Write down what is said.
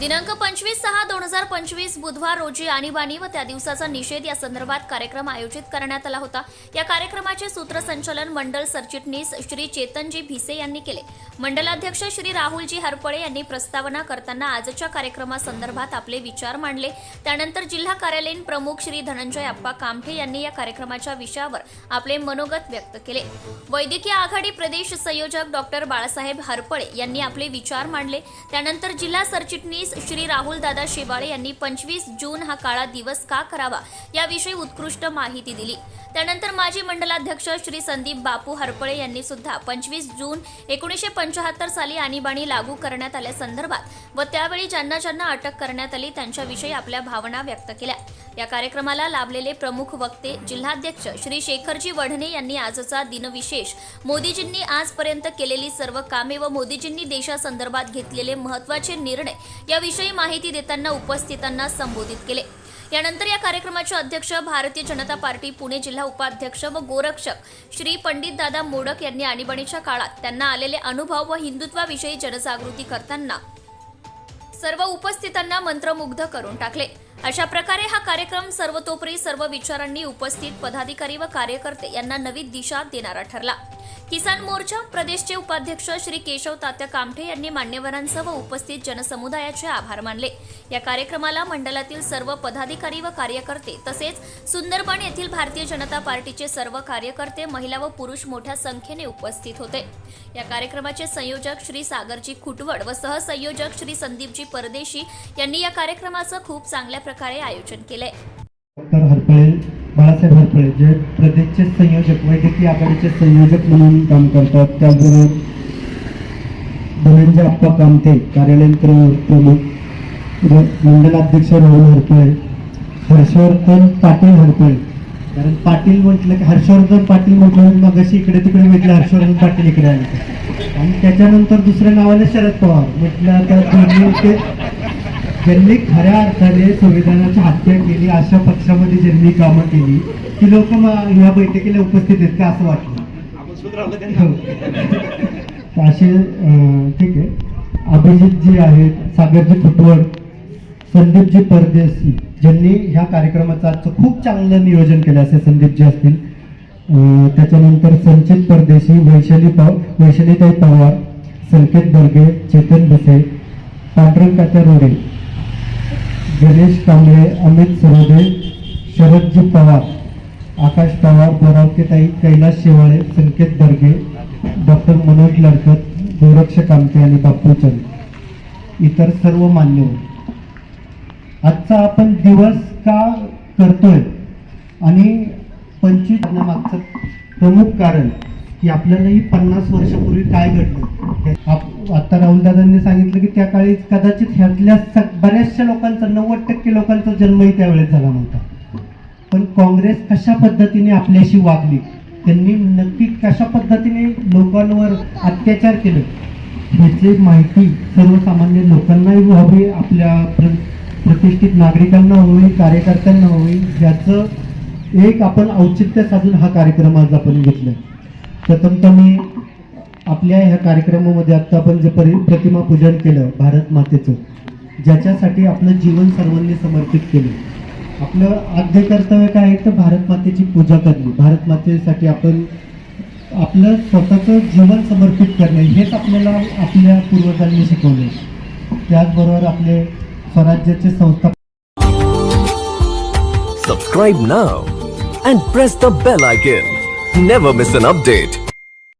दिनांक पंचवीस सहा दोन हजार पंचवीस बुधवार रोजी आणीबाणी व त्या दिवसाचा निषेध या संदर्भात कार्यक्रम आयोजित करण्यात आला होता. या कार्यक्रमाचे सूत्रसंचालन मंडल सरचिटणीस श्री चेतनजी भिसे यांनी केले. मंडलाध्यक्ष श्री राहुलजी हरपळे यांनी प्रस्तावना करताना आजच्या कार्यक्रमासंदर्भात आपले विचार मांडले. त्यानंतर जिल्हा कार्यालयीन प्रमुख श्री धनंजय अप्पा कामठे यांनी या कार्यक्रमाच्या विषयावर आपले मनोगत व्यक्त केले. वैद्यकीय आघाडी प्रदेश संयोजक डॉक्टर बाळासाहेब हरपळे यांनी आपले विचार मांडले. त्यानंतर जिल्हा सरचिटणीस श्री राहुल दादा शेवाळे यांनी पंचवीस जून हा काळा दिवस का करावा याविषयी उत्कृष्ट माहिती दिली. त्यानंतर माजी मंडलाध्यक्ष श्री संदीप बापू हरपळे यांनी सुद्धा पंचवीस जून एकोणीसशे पंचाहत्तर साली आणीबाणी लागू करण्यात आल्यासंदर्भात व त्यावेळी ज्यांना ज्यांना अटक करण्यात आली त्यांच्याविषयी आपल्या भावना व्यक्त केल्या. या कार्यक्रमाला लाभलेले प्रमुख वक्ते जिल्हाध्यक्ष श्री शेखरजी वढणे यांनी आजचा दिनविशेष. मोदीजींनी आजपर्यंत केलेली सर्व कामे व मोदीजींनी देशासंदर्भात घेतलेले महत्त्वाचे निर्णय याविषयी माहिती देताना उपस्थितांना संबोधित केले. यानंतर या कार्यक्रमाचे अध्यक्ष भारतीय जनता पार्टी पुणे जिल्हा उपाध्यक्ष व गोरक्षक श्री पंडित दादा मोडक यांनी आणीबाणीच्या काळात त्यांना आलेले अनुभव व हिंदुत्वाविषयी जनजागृती करताना सर्व उपस्थितांना मंत्रमुग्ध करून टाकले. अशा प्रकारे हा कार्यक्रम सर्वतोपरी सर्व विचारांनी उपस्थित पदाधिकारी व कार्यकर्ते यांना नवी दिशा देणारा ठरला. किसान मोर्चा प्रदेशचे उपाध्यक्ष श्री केशव तात्या कामठे यांनी मान्यवरांसह व उपस्थित जनसमुदायाचे आभार मानले. या कार्यक्रमाला मंडळातील सर्व पदाधिकारी व कार्यकर्ते तसेच सुंदरबन येथील भारतीय जनता पार्टीचे सर्व कार्यकर्ते महिला व पुरुष मोठ्या संख्येने उपस्थित होते. या कार्यक्रमाचे संयोजक श्री सागरजी खुटवड व सहसंयोजक श्री संदीपजी परदेशी यांनी या कार्यक्रमाचं खूप चांगल्या प्रकारे आयोजन केलंय. बाळासाहेब हरपळे जे प्रदेशचे संयोजक वैद्यकीय आघाडीचे संयोजक म्हणून काम करतात. त्याचबरोबर धनंजय आप्पा कामते कार्यालयीन प्रमुख मंडलाध्यक्ष राहुल हरपळे हर्षवर्धन पाटील हरपळे. कारण पाटील म्हटलं की हर्षवर्धन पाटील म्हटलं मग अशी इकडे तिकडे म्हटलं हर्षवर्धन पाटील इकडे आले. आणि त्याच्यानंतर दुसऱ्या नावाने शरद पवार म्हटलं तर दोन्ही ते ज्यांनी खऱ्या अर्थाने संविधानाची हत्या केली अशा पक्षामध्ये ज्यांनी कामं केली ती लोक या बैठकीला उपस्थित आहेत का असं वाटलं? हो. असे ठीक आहे. अभिजित जी आहेत सागरजी फुटवड संदीपजी परदेशी ज्यांनी ह्या कार्यक्रमाचं आजचं खूप चांगलं नियोजन केलं असे संदीपजी असतील. त्याच्यानंतर संचित परदेशी वैशाली पव वैशालीताई पवार संकेत बर्गे चेतन भिसे पांढरंग कात्या रोडे गणेश कांबळे अमित पवार आकाश पवार बोरावकेताई कैलास शेवाळे संकेत बर्गे डॉक्टर मनोज लडकत गोरक्ष कामते आणि बापू चंद. इतर सर्व मान्यवर आजचा आपण दिवस का करतोय? आणि पंचवीस मागचं प्रमुख कारण की आपल्याला ही पन्नास वर्षापूर्वी काय घडलं? आप- आता राहुलदादांनी सांगितलं की त्या काळी कदाचित ह्यातल्या बऱ्याचशा लोकांचा नव्वद टक्के लोकांचा जन्मही त्यावेळेस झाला नव्हता. पण काँग्रेस कशा पद्धतीने आपल्याशी वागली? त्यांनी नक्की कशा पद्धतीने लोकांवर अत्याचार केले? ह्याची माहिती सर्वसामान्य लोकांनाही व्हावी आपल्या प्र- प्रतिष्ठित नागरिकांना होईल कार्यकर्त्यांना होईल ज्याचं एक आपण औचित्य साधून हा कार्यक्रम आज आपण घेतला. प्रथमतः मी आपल्या ह्या कार्यक्रमामध्ये आता आपण जे परि प्रतिमा पूजन केलं भारत मातेचं ज्याच्यासाठी आपलं जीवन सर्वांनी समर्पित केलं. आपलं आद्य कर्तव्य काय आहे? तर भारत मातेची पूजा करणे. भारत मातेसाठी आपण आपलं स्वतःचं जीवन समर्पित करणे. हेच आपल्याला आपल्या पूर्वजांनी शिकवले. त्याचबरोबर आपले स्वराज्याचे संस्था subscribe now and press the bell icon never miss an update